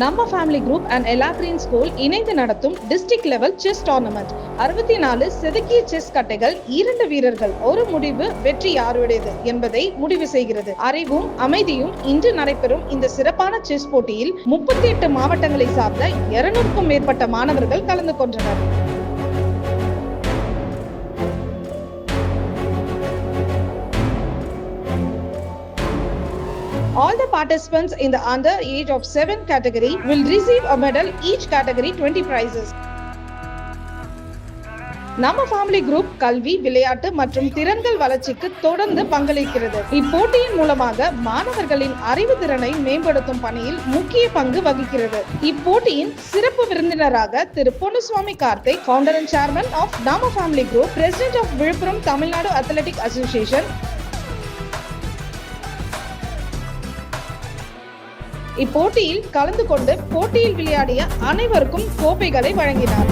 நம்ம family group and எலாக்ரீன் green school இணைந்து நடத்தும் டிஸ்ட்ரிக்ட் லெவல் செஸ் டோர்னமெண்ட் அறுபத்தி நாலு செதுக்கிய செஸ் கட்டைகள் இரண்டு வீரர்கள் ஒரு முடிவு வெற்றி யாருடையது என்பதை முடிவு செய்கிறது. அறிவும் அமைதியும் இன்று நடைபெறும் இந்த சிறப்பான செஸ் போட்டியில் முப்பத்தி எட்டு மாவட்டங்களை சார்ந்த இருநூறுக்கும் மேற்பட்ட மாணவர்கள் கலந்து கொண்டனர். All the participants in the under age of 7 category will receive a medal, each category 20 prizes. நம்ம ஃபேமிலி குரூப் கல்வி விளையாட்டு மற்றும் திறன்கள் வளர்ச்சிக்கு தொடர்ந்து பங்களிக்கிறது இப்போட்டியின் மூலமாக மாணவர்களின் அறிவு திறனை மேம்படுத்தும் பணியில் முக்கிய பங்கு வகிக்கிறது இப்போட்டியின் சிறப்பு விருந்தினராக திரு Ponnuswamy Karthik founder and chairman of நாம family group president of Villupuram Tamil Nadu athletic association இப்போட்டியில் கலந்து கொண்டு போட்டியில் விளையாடிய அனைவருக்கும் கோப்பைகளை வழங்கினார்.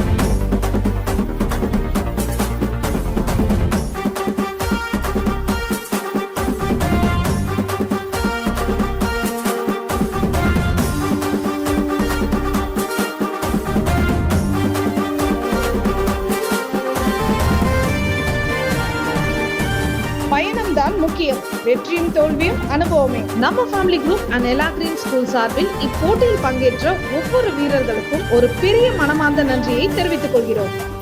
பயணம்தான் முக்கியம். வெற்றியும் தோல்வியும் அனுபவமே. நம்ம ஃபேமிலி குரூப் அண்ட் எல்லா கிரீன் ஸ்கூல் சார்பில் இப்போட்டியில் பங்கேற்ற ஒவ்வொரு வீரர்களுக்கும் ஒரு பெரிய மனமார்ந்த நன்றியை தெரிவித்துக் கொள்கிறோம்.